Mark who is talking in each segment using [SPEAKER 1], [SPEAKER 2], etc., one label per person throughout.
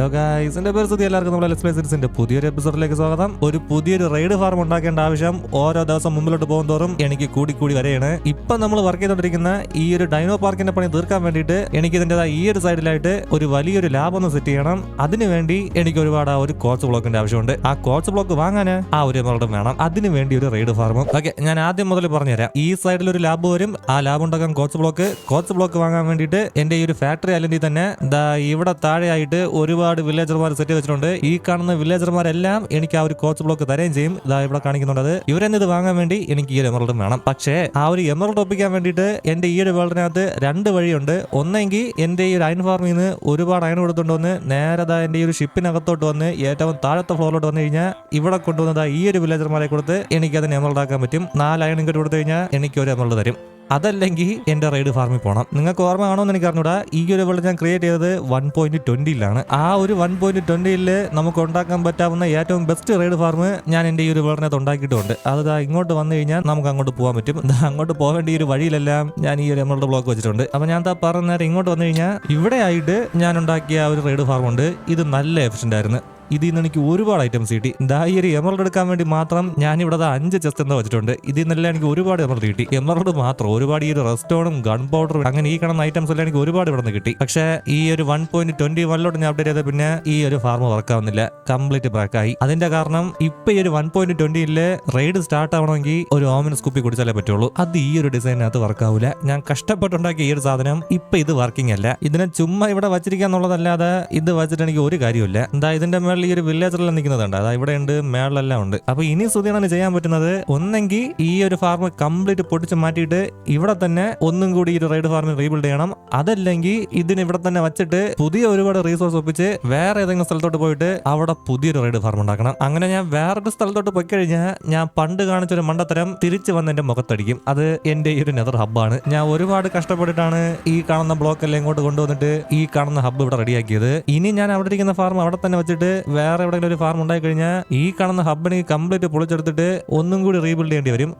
[SPEAKER 1] Hello guys എന്റെ പേര് സുധി. എല്ലാവർക്കും നമ്മുടെ ലെസ് പ്ലേസിന്റെ പുതിയൊരു എപ്പിസോഡിലേക്ക് സ്വാഗതം. ഒരു പുതിയൊരു റൈഡ് ഫാർം ഉണ്ടാക്കേണ്ട ആവശ്യം ഓരോ ദിവസം മുമ്പിലോട്ട് പോകും തോറും എനിക്ക് കൂടി കൂടി വരെയാണ്. ഇപ്പൊ നമ്മൾ വർക്ക് ചെയ്തുകൊണ്ടിരിക്കുന്ന ഈ ഒരു ഡൈനോ പാർക്കിന്റെ പണി തീർക്കാൻ വേണ്ടിയിട്ട് എനിക്ക് ഇതിന്റെതായ ഈ ഒരു സൈഡിലായിട്ട് ഒരു വലിയൊരു ലാബ് ഒന്ന് സെറ്റ് ചെയ്യണം. അതിനുവേണ്ടി എനിക്ക് ഒരുപാട് ആ ഒരു കോച്ച് ബ്ലോക്കിന്റെ ആവശ്യമുണ്ട്. ആ കോച്ച് ബ്ലോക്ക് വാങ്ങാൻ ആ ഒരു എമൗണ്ടും വേണം. അതിന് വേണ്ടി ഒരു റൈഡ് ഫാർമും ഓക്കെ ഞാൻ ആദ്യം മുതൽ പറഞ്ഞുതരാം. ഈ സൈഡിൽ ഒരു ലാബ് വരും. ആ ലാബ് ഉണ്ടാക്കാൻ കോച്ച് ബ്ലോക്ക് കോച്ച് ബ്ലോക്ക് വാങ്ങാൻ വേണ്ടിയിട്ട് എന്റെ ഈ ഒരു ഫാക്ടറി അല്ലെങ്കിൽ തന്നെ ഇവിടെ താഴെയായിട്ട് ഒരുപാട് വില്ലേജർമാർ സെറ്റ് വെച്ചിട്ടുണ്ട് ഈ കാണുന്ന വില്ലേജർമാരെല്ലാം എനിക്ക് ആ ഒരു കോച്ച് ബ്ലോക്ക് തരുകയും ചെയ്യും. ഇതാ ഇവിടെ കാണിക്കുന്നുണ്ട് ഇവരെന്ന് ഇത് വാങ്ങാൻ വേണ്ടി? എനിക്ക് ഈ ഒരു എമറൽഡും വേണം. പക്ഷേ ആ ഒരു എമറൽഡ് ഒപ്പിക്കാൻ വേണ്ടിയിട്ട് എന്റെ ഈ ഒരു വേൾഡിനകത്ത് രണ്ട് വഴിയുണ്ട്. ഒന്നെങ്കിൽ എന്റെ ഈ ഒരു അയൺ ഫാർമിൽ നിന്ന് ഒരുപാട് അയൺ കൊടുത്തുകൊണ്ട് വന്ന് നേരെ ദാ എന്റെ ഈ ഒരു ഷിപ്പിനകത്തോട്ട് വന്ന് ഏറ്റവും താഴത്തെ ഫ്ലോറിലോട്ട് വന്നു കഴിഞ്ഞാൽ ഇവിടെ കൊണ്ടുവന്നതാ ഈ ഒരു വില്ലേജർമാരെ കൊടുത്ത് എനിക്ക് അതിന് എമറൽഡ് ആക്കാൻ പറ്റും. നാല് അയൺ ഇങ്ങോട്ട് കൊടുത്തു കഴിഞ്ഞാൽ എനിക്ക് ഒരു എമറൽഡ് തരും. അതല്ലെങ്കിൽ എന്റെ റൈഡ് ഫാർമിൽ പോകണം നിങ്ങൾക്ക് ഓർമ്മ ആണോ എന്ന് എനിക്ക് അറിഞ്ഞൂടാ. ഈ ഒരു വേൾഡ് ഞാൻ ക്രിയേറ്റ് ചെയ്തത് വൺ പോയിന്റ് ട്വന്റിയിലാണ് ആ ഒരു വൺ പോയിന്റ് ട്വന്റിയിൽ നമുക്ക് ഉണ്ടാക്കാൻ പറ്റാവുന്ന ഏറ്റവും ബെസ്റ്റ് റൈഡ് ഫാർം ഞാൻ എന്റെ ഈ ഒരു വേൾഡിനകത്ത് ഉണ്ടാക്കിയിട്ടുണ്ട്. അത് ഇങ്ങോട്ട് വന്നു കഴിഞ്ഞാൽ നമുക്ക് അങ്ങോട്ട് പോകാൻ പറ്റും. അങ്ങോട്ട് പോകേണ്ട ഈ ഒരു വഴിയിലെല്ലാം ഞാൻ ഈ ഒരു എമറൽഡ് ബ്ലോക്ക് വെച്ചിട്ടുണ്ട്. അപ്പൊ ഞാൻ താ പറഞ്ഞ നേരം ഇങ്ങോട്ട് വന്നു കഴിഞ്ഞാൽ ഇവിടെ ആയിട്ട് ഞാൻ ഉണ്ടാക്കിയ ഒരു റൈഡ് ഫാർം ഉണ്ട്. ഇത് നല്ല എഫിഷ്യന്റ് ആയിരുന്നു. ഇതിൽ നിന്ന് എനിക്ക് ഒരുപാട് ഐറ്റംസ് കിട്ടി. ദാ ഈ ഒരു എമറൽഡ് എടുക്കാൻ വേണ്ടി മാത്രം ഞാൻ ഇവിടെ അഞ്ച് ചെസ്റ്റ് എന്താ വെച്ചിട്ടുണ്ട്. ഇതിൽ നിന്നെല്ലാം എനിക്ക് ഒരുപാട് എമറൽഡ് കിട്ടി. എമറൽഡ് മാത്രം. ഒരുപാട് ഈ ഒരു റെസ്റ്റോണും ഗൺ പൗഡറും അങ്ങനെ ഈ കാണുന്ന ഐറ്റംസ് എല്ലാം എനിക്ക് ഒരുപാട് ഇവിടെ നിന്ന് കിട്ടി. പക്ഷേ ഈ ഒരു വൺ പോയിന്റ് ട്വന്റി വണ്ണിലോട്ട് ഞാൻ അപ്ഡേറ്റ് ചെയ്ത പിന്നെ ഈ ഒരു ഫാർമ് വർക്ക് ആവുന്നില്ല. കംപ്ലീറ്റ് ബ്രാക്കായി അതിന്റെ കാരണം ഇപ്പൊ ഈ ഒരു വൺ പോയിന്റ് ട്വന്റിയിലെ റൈഡ് സ്റ്റാർട്ട് ആവണമെങ്കിൽ ഒരു ഓമിനസ് സ്കൂപ്പി കുടിച്ചാലേ പറ്റുള്ളൂ. അത് ഈ ഒരു ഡിസൈനകത്ത് വർക്ക് ആവില്ല ഞാൻ കഷ്ടപ്പെട്ടുണ്ടാക്കിയ ഈ ഒരു സാധനം ഇപ്പൊ ഇത് വർക്കിംഗ് അല്ല. ഇതിനെ ചുമ്മാ ഇവിടെ വച്ചിരിക്കുക എന്നുള്ളതല്ലാതെ ഇത് വെച്ചിട്ട് എനിക്ക് ഒരു കാര്യമില്ല എന്താ ഇതിന്റെ മേളിൽ ഈ ഒരു വില്ലേജറിൽ നിൽക്കുന്നതുണ്ട്. അതാ ഇവിടെ ഉണ്ട് മേളിലെല്ലാം ഉണ്ട്. അപ്പോൾ ഇനി സുധീണന് ചെയ്യാൻ പറ്റുന്നത് ഒന്നെങ്കിൽ ഈ ഒരു ഫാർമ് കംപ്ലീറ്റ് പൊട്ടിച്ച് മാറ്റിയിട്ട് ഇവിടെ തന്നെ ഒന്നും കൂടി ഈ ഒരു റൈഡ് ഫാർമിൽ റീബിൽഡ് ചെയ്യണം. അതല്ലെങ്കിൽ ഇതിന് ഇവിടെ തന്നെ വെച്ചിട്ട് പുതിയ ഒരുപാട് റീസോഴ്സ് ഒപ്പിച്ച് വേറെ ഏതെങ്കിലും സ്ഥലത്തോട്ട് പോയിട്ട് അവിടെ പുതിയൊരു റൈഡ് ഫാർം ഉണ്ടാക്കണം. അങ്ങനെ ഞാൻ വേറൊരു സ്ഥലത്തോട്ട് പോയി കഴിഞ്ഞാൽ ഞാൻ പണ്ട് കാണിച്ചൊരു മണ്ടത്തരം തിരിച്ചു വന്ന് എന്റെ മുഖത്തടിക്കും. അത് എന്റെ ഈ ഒരു നെതർ ഹബ്ബാണ് ഞാൻ ഒരുപാട് കഷ്ടപ്പെട്ടിട്ടാണ് ഈ കാണുന്ന ബ്ലോക്ക് എല്ലാം ഇങ്ങോട്ട് കൊണ്ടുവന്നിട്ട് ഈ കാണുന്ന ഹബ്ബ് ഇവിടെ റെഡിയാക്കിയത് ഇനി ഞാൻ അവിടെ ഇരിക്കുന്ന ഫാർം അവിടെ തന്നെ വെച്ചിട്ട് വേറെ എവിടെയെങ്കിലും ഒരു ഫാം ഉണ്ടായി കഴിഞ്ഞാൽ ഈ കാണുന്ന ഹബ്ബിന് കംപ്ലീറ്റ് പൊളിച്ചെടുത്തിട്ട് ഒന്നും കൂടി റീബിൽഡ് ചെയ്യേണ്ടി വരും.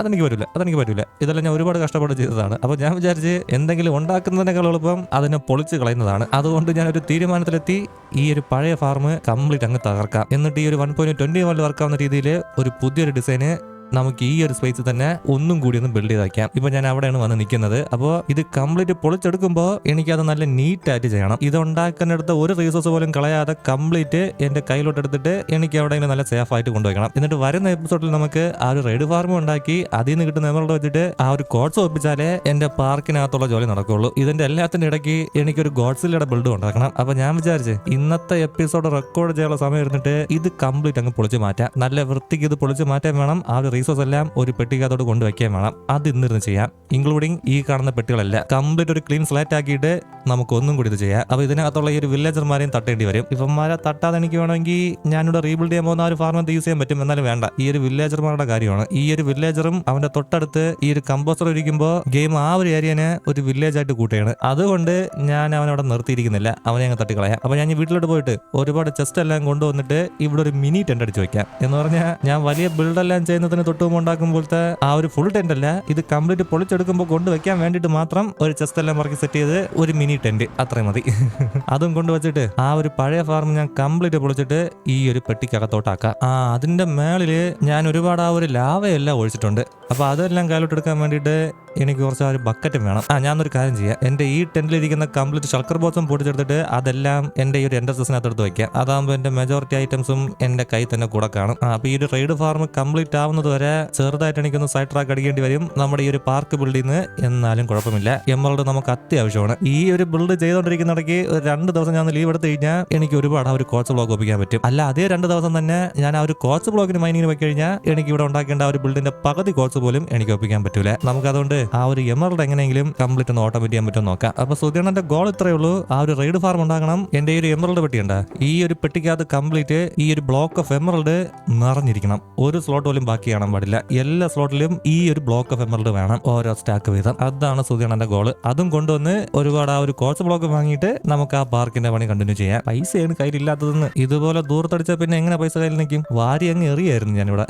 [SPEAKER 1] അതെനിക്ക് പറ്റില്ല അതെനിക്ക് പറ്റില്ല ഇതെല്ലാം ഞാൻ ഒരുപാട് കഷ്ടപ്പെട്ട് ചെയ്തതാണ്. അപ്പൊ ഞാൻ വിചാരിച്ച് എന്തെങ്കിലും ഉണ്ടാക്കുന്നതിനേക്കാൾ എളുപ്പം അതിനെ പൊളിച്ച് കളയുന്നതാണ്. അതുകൊണ്ട് ഞാൻ ഒരു തീരുമാനത്തിലെത്തി ഈ ഒരു പഴയ ഫാർമ് കംപ്ലീറ്റ് അങ്ങ് തകർക്കാം. എന്നിട്ട് ഈ ഒരു വൺ പോയിന്റ് ട്വന്റി വണ്ണിൽ വർക്കാവുന്ന രീതിയിൽ ഒരു പുതിയൊരു ഡിസൈന് നമുക്ക് ഈ ഒരു സ്പേസ് തന്നെ ഒന്നും കൂടി ഒന്ന് ബിൽഡ് ചെയ്താക്കാം. ഇപ്പൊ ഞാൻ അവിടെയാണ് വന്ന് നിൽക്കുന്നത്. അപ്പോൾ ഇത് കംപ്ലീറ്റ് പൊളിച്ചെടുക്കുമ്പോൾ എനിക്കത് നല്ല നീറ്റായിട്ട് ചെയ്യണം. ഇത് ഉണ്ടാക്കുന്നിടത്ത് ഒരു റീസോഴ്സ് പോലും കളയാതെ കംപ്ലീറ്റ് എന്റെ കയ്യിലോട്ട് എടുത്തിട്ട് എനിക്ക് അവിടെ നല്ല സേഫ് ആയിട്ട് കൊണ്ടുവയ്ക്കണം. എന്നിട്ട് വരുന്ന എപ്പിസോഡിൽ നമുക്ക് ആ ഒരു റെഡ് ഫാർം ഉണ്ടാക്കി അതിൽ നിന്ന് കിട്ടുന്ന എമറോഡ് വെച്ചിട്ട് ആ ഒരു കോഡ്സ് ഒപ്പിച്ചാലേ എന്റെ പാർക്കിനകത്തുള്ള ജോലി നടക്കുള്ളൂ. ഇതിന്റെ എല്ലാത്തിന്റെ ഇടയ്ക്ക് എനിക്കൊരു ഗോഡ്സിലയുടെ ബിൽഡ് ഉണ്ടാക്കണം അപ്പൊ ഞാൻ വിചാരിച്ച് ഇന്നത്തെ എപ്പിസോഡ് റെക്കോർഡ് ചെയ്യാനുള്ള സമയം ഇരുന്നിട്ട് ഇത് കംപ്ലീറ്റ് അങ്ങ് പൊളിച്ചു മാറ്റാം. നല്ല വൃത്തിക്ക് ഇത് പൊളിച്ചു മാറ്റാൻ വേണം. ആ ഒരു റീസോഴ്സ് എല്ലാം ഒരു പെട്ടിക്കകത്തോട് കൊണ്ടുവയ്ക്കാൻ വേണം. അത് ഇന്നിരുന്ന് ചെയ്യാം. ഇൻക്ലൂഡിങ് ഈ കാണുന്ന പെട്ടികളല്ല. കംപ്ലീറ്റ് ഒരു ക്ലീൻ സ്ലാറ്റ് ആക്കിയിട്ട് നമുക്ക് ഒന്നും കൂടി ഇത് ചെയ്യാം. അപ്പൊ ഇതിനകത്തുള്ള ഈ ഒരു വില്ലേജർമാരെയും തട്ടേണ്ടി വരും. ഇവന്മാരെ തട്ടാതെ എനിക്ക് വേണമെങ്കിൽ ഞാനിവിടെ റീബിൽഡ് ചെയ്യാൻ പോകുന്ന ഒരു ഫാർമത്ത് യൂസ് ചെയ്യാൻ പറ്റും? എന്നാലും വേണ്ട. ഈ ഒരു വില്ലേജർമാരുടെ കാര്യമാണ്. ഈ ഒരു വില്ലേജറും അവന്റെ തൊട്ടടുത്ത് ഈ ഒരു കമ്പോസർ ഇരിക്കുമ്പോൾ ഗെയിം ആ ഒരു ഏരിയനെ ഒരു വില്ലേജ് ആയിട്ട് കൂട്ടുകയാണ്. അതുകൊണ്ട് ഞാൻ അവനവിടെ നിർത്തിയിരിക്കുന്നില്ല. അവനെ അങ്ങ് തട്ടിക്കളയാം. അപ്പൊ ഞാൻ വീട്ടിലോട്ട് പോയിട്ട് ഒരുപാട് ചെസ്റ്റ് എല്ലാം കൊണ്ടുവന്നിട്ട് ഇവിടെ ഒരു മിനി ടെന്റ് അടിച്ച് വെക്കാം. എന്ന് പറഞ്ഞാൽ ഞാൻ വലിയ ബിൽഡ് എല്ലാം ചെയ്യുന്നതിന് തൊട്ട് മുമ്പ് ഉണ്ടാക്കുമ്പോഴത്തെ ആ ഒരു ഫുൾ ടെന്റ് അല്ല. ഇത് കംപ്ലീറ്റ് പൊളിച്ചെടുക്കുമ്പോൾ കൊണ്ടുവയ്ക്കാൻ വേണ്ടിട്ട് മാത്രം ഒരു ചെസ്റ്റ് എല്ലാം പറക്കി സെറ്റ് ചെയ്ത് ഒരു മിനി ടെന്റ് അത്രയും മതി. അതും കൊണ്ടുവച്ചിട്ട് ആ ഒരു പഴയ ഫാർം ഞാൻ കംപ്ലീറ്റ് പൊളിച്ചിട്ട് ഈ ഒരു പെട്ടിക്കകത്തോട്ടാക്കാം. ആ അതിന്റെ മേളിൽ ഞാൻ ഒരുപാട് ആ ഒരു ലാവയെല്ലാം ഒഴിച്ചിട്ടുണ്ട്. അപ്പൊ അതെല്ലാം കാലോട്ടെടുക്കാൻ വേണ്ടിയിട്ട് എനിക്ക് കുറച്ച് ആ ഒരു ബക്കറ്റും വേണം. ആ ഞാനൊരു കാര്യം ചെയ്യാം. എന്റെ ഈ ടെന്റിലിരിക്കുന്ന കംപ്ലീറ്റ് ഷൾക്കർ ബോക്സും പൊടിച്ചെടുത്തിട്ട് അതെല്ലാം എന്റെ ഈ ഒരു എൻഡർസസിനകത്ത് എടുത്ത് വെക്കാം. അതാകുമ്പോൾ എന്റെ മെജോറിറ്റി ഐറ്റംസും എന്റെ കൈ തന്നെ കൂടെ കാണും. ആ, അപ്പോൾ ഈ ഒരു റെയ്ഡ് ഫാർം കംപ്ലീറ്റ് ആവുന്നത് വരെ ചെറുതായിട്ട് എനിക്കൊന്ന് സൈഡ് ട്രാക്ക് അടിക്കേണ്ടി വരും. നമ്മുടെ ഈ ഒരു പാർക്ക് ബിൽഡിൽ നിന്ന് എന്നാലും കുഴപ്പമില്ല. എമറൾഡ് നമുക്ക് അത്യാവശ്യമാണ്. ഈ ഒരു ബിൽഡ് ചെയ്തുകൊണ്ടിരിക്കുന്നിടയ്ക്ക് ഒരു രണ്ട് ദിവസം ഞാൻ ലീവ് എടുത്തു കഴിഞ്ഞാൽ എനിക്ക് ഒരുപാട് ആ ഒരു കോച്ച് ബ്ലോക്ക് ഒപ്പിക്കാൻ പറ്റും. അല്ല അതേ രണ്ട് ദിവസം തന്നെ ഞാൻ ആ ഒരു കോച്ച് ബ്ലോക്കിന് മൈനിങ്ങിന് പോയി കഴിഞ്ഞാൽ എനിക്ക് ഇവിടെ ഉണ്ടാക്കേണ്ട ആ ഒരു ബിൽഡിന്റെ പകുതി കോച്ച് പോലും എനിക്ക് ഒപ്പിക്കാൻ പറ്റൂല. നമുക്ക് അതുകൊണ്ട് ആ ഒരു എമറൽഡ് എങ്ങനെയെങ്കിലും കംപ്ലീറ്റ് ഒന്ന് ഓട്ടോമേറ്റ് ചെയ്യാൻ പറ്റുമോ നോക്കാം. അപ്പൊ സുധീണന്റെ ഗോൾ ഇത്രയേ ഉള്ളൂ. ആ ഒരു റെയ്ഡ് ഫാർം ഉണ്ടാക്കണം എന്റെ ഒരു എമറൽഡ് പെട്ടിയുണ്ട്. ഈ ഒരു പെട്ടിക്കകത്ത് കംപ്ലീറ്റ് ഈ ഒരു ബ്ലോക്ക് ഓഫ് എമറൽഡ് നിറഞ്ഞിരിക്കണം. ഒരു സ്ലോട്ട് പോലും ബാക്കി കാണാൻ പാടില്ല. എല്ലാ സ്ലോട്ടിലും ഈ ഒരു ബ്ലോക്ക് ഓഫ് എമറൽഡ് വേണം ഓരോ സ്റ്റാക്ക് വീതം. അതാണ് സുധീണന്റെ ഗോൾ അതും കൊണ്ടുവന്ന് ഒരുപാട് ആ ഒരു കോച്ച് ബ്ലോക്ക് വാങ്ങിയിട്ട് നമുക്ക് ആ പാർക്കിന്റെ പണി കണ്ടിന്യൂ ചെയ്യാം. പൈസയാണ് കയ്യിലില്ലാത്തതെന്ന്. ഇതുപോലെ ദൂരത്തടിച്ച പിന്നെ എങ്ങനെ പൈസ കയ്യിൽ നിൽക്കും? വാരി അങ്ങ് എറിയായിരുന്നു ഞാനിവിടെ.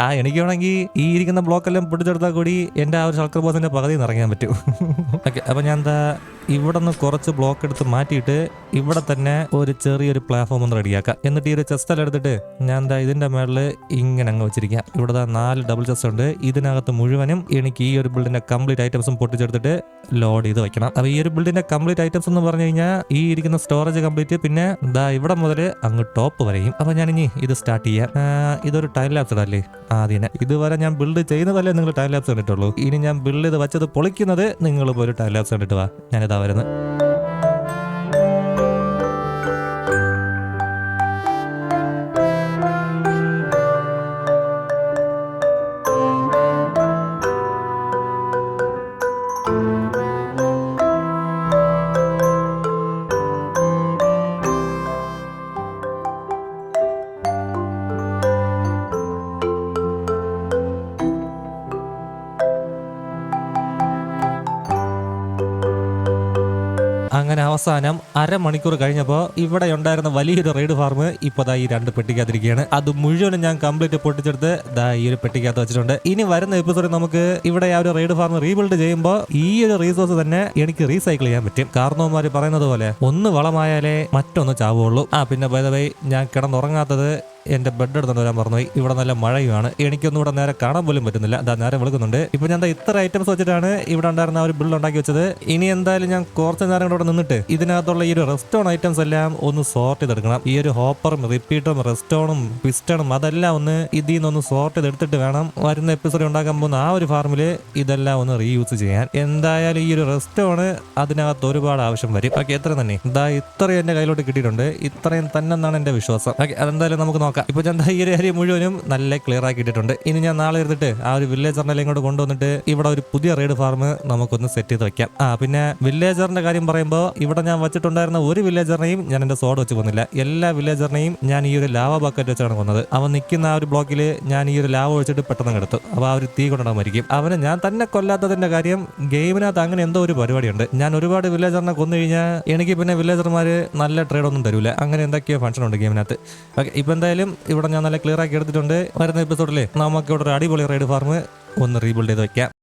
[SPEAKER 1] ആ എനിക്ക് വേണമെങ്കിൽ ഈ ഇരിക്കുന്ന ബ്ലോക്ക് എല്ലാം പിടിച്ചെടുത്താൽ കൂടി എന്റെ ആ ഒരു ഷൾക്കർ ബോസിന്റെ പകുതി നിറങ്ങാൻ പറ്റും. അപ്പൊ ഞാൻ എന്താ ഇവിടെ നിന്ന് കുറച്ച് ബ്ലോക്ക് എടുത്ത് മാറ്റിയിട്ട് ഇവിടെ തന്നെ ഒരു ചെറിയൊരു പ്ലാറ്റ്ഫോം ഒന്ന് റെഡിയാക്കാം എന്നിട്ട് ഈ ഒരു ചെസ്റ്റ് എല്ലാം എടുത്തിട്ട് ഞാൻ എന്താ ഇതിന്റെ മേളിൽ ഇങ്ങനെ അങ്ങ് വെച്ചിരിക്കാം. ഇവിടെ നാല് ഡബിൾ ചെസ്റ്റ് ഉണ്ട്. ഇതിനകത്ത് മുഴുവനും എനിക്ക് ഈ ഒരു ബിൽഡിന്റെ കംപ്ലീറ്റ് ഐറ്റംസും പൊട്ടിച്ചെടുത്തിട്ട് ലോഡ് ചെയ്ത് വെക്കണം. അപ്പൊ ഈ ഒരു ബിൽഡിന്റെ കംപ്ലീറ്റ് ഐറ്റംസ് എന്ന് പറഞ്ഞു കഴിഞ്ഞാൽ ഈ ഇരിക്കുന്ന സ്റ്റോറേജ് കംപ്ലീറ്റ് പിന്നെ ദാ ഇവിടെ മുതൽ അങ്ങ് ടോപ്പ് വരെയും. അപ്പൊ ഞാൻ ഇനി ഇത് സ്റ്റാർട്ട് ചെയ്യാം. ഇതൊരു ടൈം ലാപ്സഡ് അല്ലേ? ആദ്യം ഇതുവരെ ഞാൻ ബിൽഡ് ചെയ്യുന്നതല്ലേ നിങ്ങൾ ടൈം ലാപ്സ് കണ്ടിട്ടുള്ളൂ. ഇനി ഞാൻ ബിൽഡ് ചെയ്ത് വെച്ചത് പൊളിക്കുന്നത് നിങ്ങൾ ഒരു ടൈം ലാപ്സ് കണ്ടിട്ട് വാ. ഞാനിതാ വരുന്നത് അങ്ങനെ അവസാനം അരമണിക്കൂർ കഴിഞ്ഞപ്പോൾ ഇവിടെ ഉണ്ടായിരുന്ന വലിയൊരു റെയ്ഡ് ഫാർം ഇപ്പൊ ദാ ഈ രണ്ട് പെട്ടിക്കകത്തിരിക്കുകയാണ്. അത് മുഴുവനും ഞാൻ കംപ്ലീറ്റ് പൊട്ടിച്ചെടുത്ത് ദാ ഈ ഒരു പെട്ടിക്കകത്ത് വെച്ചിട്ടുണ്ട്. ഇനി വരുന്ന എപ്പിസോഡിൽ നമുക്ക് ഇവിടെ ആ ഒരു റെയ്ഡ് ഫാർം റീബിൽഡ് ചെയ്യുമ്പോൾ ഈ ഒരു റീസോഴ്സ് തന്നെ എനിക്ക് റീസൈക്കിൾ ചെയ്യാൻ പറ്റും. കാരണവന്മാർ പറയുന്നത് പോലെ ഒന്ന് വളമായാലേ മറ്റൊന്ന് ചാവുള്ളൂ. ആ പിന്നെ ബൈ ഞാൻ കിടന്നുറങ്ങാത്തത് എന്റെ ബെഡ് എടുത്തോണ്ട് വരാൻ പറഞ്ഞു. ഇവിടെ നല്ല മഴയുമാണ്. എനിക്കൊന്നും ഇവിടെ നേരെ കാണാൻ പോലും പറ്റുന്നില്ല. അതാ നേരെ വിളിക്കുന്നുണ്ട്. ഇപ്പൊ ഞാൻ ഇത്ര ഐറ്റംസ് വെച്ചിട്ടാണ് ഇവിടെ ഉണ്ടായിരുന്ന ഒരു ബിൽഡ് ഉണ്ടാക്കി വെച്ചത്. ഇനി എന്തായാലും ഞാൻ കുറച്ച് നേരം ഇവിടെ നിന്നിട്ട് ഇതിനകത്തുള്ള ഈ ഒരു റെസ്റ്റോൺ ഐറ്റംസ് എല്ലാം ഒന്ന് സോർട്ട് ചെയ്തെടുക്കണം. ഈ ഒരു ഹോപ്പറും റിപ്പീറ്ററും റെസ്റ്റോണും പിസ്റ്റണും അതെല്ലാം ഒന്ന് ഇതിൽ നിന്നൊന്ന് സോർട്ട് ചെയ്തെടുത്തിട്ട് വേണം വരുന്ന എപ്പിസോഡ് ഉണ്ടാക്കാൻ പോകുന്ന ആ ഒരു ഫാർമിൽ ഇതെല്ലാം ഒന്ന് റീയൂസ് ചെയ്യാൻ. എന്തായാലും ഈ ഒരു റെസ്റ്റോണ് അതിനകത്ത് ഒരുപാട് ആവശ്യം വരും. ഓക്കെ എത്ര തന്നെ. ഇതാ ഇത്രയും എന്റെ കയ്യിലോട്ട് കിട്ടിയിട്ടുണ്ട്. ഇത്രയും തന്നെ എന്നാണ് എന്റെ വിശ്വാസം. ഓക്കെ അതെന്തായാലും നമുക്ക് നോക്കാം. ഇപ്പൊ ഞാൻ ഈ ഒരു ഏരിയ മുഴുവനും നല്ല ക്ലിയർ ആക്കി ഇട്ടിട്ടുണ്ട്. ഇനി ഞാൻ നാളെ ഇരുന്നിട്ട് ആ ഒരു വില്ലേജറിനെ ഇങ്ങോട്ട് കൊണ്ടുവന്നിട്ട് ഇവിടെ ഒരു പുതിയ റെയ്ഡ് ഫാർമ് നമുക്കൊന്ന് സെറ്റ് ചെയ്ത് വെക്കാം. ആ പിന്നെ വില്ലേജറിന്റെ കാര്യം പറയുമ്പോൾ ഇവിടെ ഞാൻ വെച്ചിട്ടുണ്ടായിരുന്ന ഒരു വില്ലേജറിനെയും ഞാൻ എന്റെ സോഡ് വെച്ച് കൊന്നില്ല. എല്ലാ വില്ലേജറിനെയും ഞാൻ ഈ ഒരു ലാവ ബക്കറ്റ് വെച്ചാണ് കൊന്നത്. അവൻ നിൽക്കുന്ന ആ ഒരു ബ്ലോക്കിൽ ഞാൻ ഈ ഒരു ലാവ ഒഴിച്ചിട്ട് പെട്ടെന്ന് എടുത്തു. അപ്പോൾ ആ ഒരു തീ കൊണ്ടാണ് മരിക്കും. അവനെ ഞാൻ തന്നെ കൊല്ലാത്തതിന്റെ കാര്യം ഗെയിമിനകത്ത് അങ്ങനെ എന്തോ ഒരു പരിപാടിയുണ്ട്. ഞാൻ ഒരുപാട് വില്ലേജറിനെ കൊന്നു കഴിഞ്ഞാൽ എനിക്ക് പിന്നെ വില്ലേജർമാർ നല്ല ട്രേഡ് ഒന്നും തരൂല. അങ്ങനെ എന്തൊക്കെയോ ഫംഗ്ഷൻ ഉണ്ട് ഗെയിമിനകത്ത്. ഓക്കെ ഇപ്പൊ എന്തായാലും ഇവിടെ ഞാൻ നല്ല ക്ലിയർ ആക്കി എടുത്തിട്ടുണ്ട്. വരുന്ന എപ്പിസോഡിലെ നമുക്ക് ഇവിടെ ഒരു അടിപൊളി റൈഡ് ഫാർമ് ഒന്ന് റീബിൽഡ് ചെയ്ത് വെക്കാം.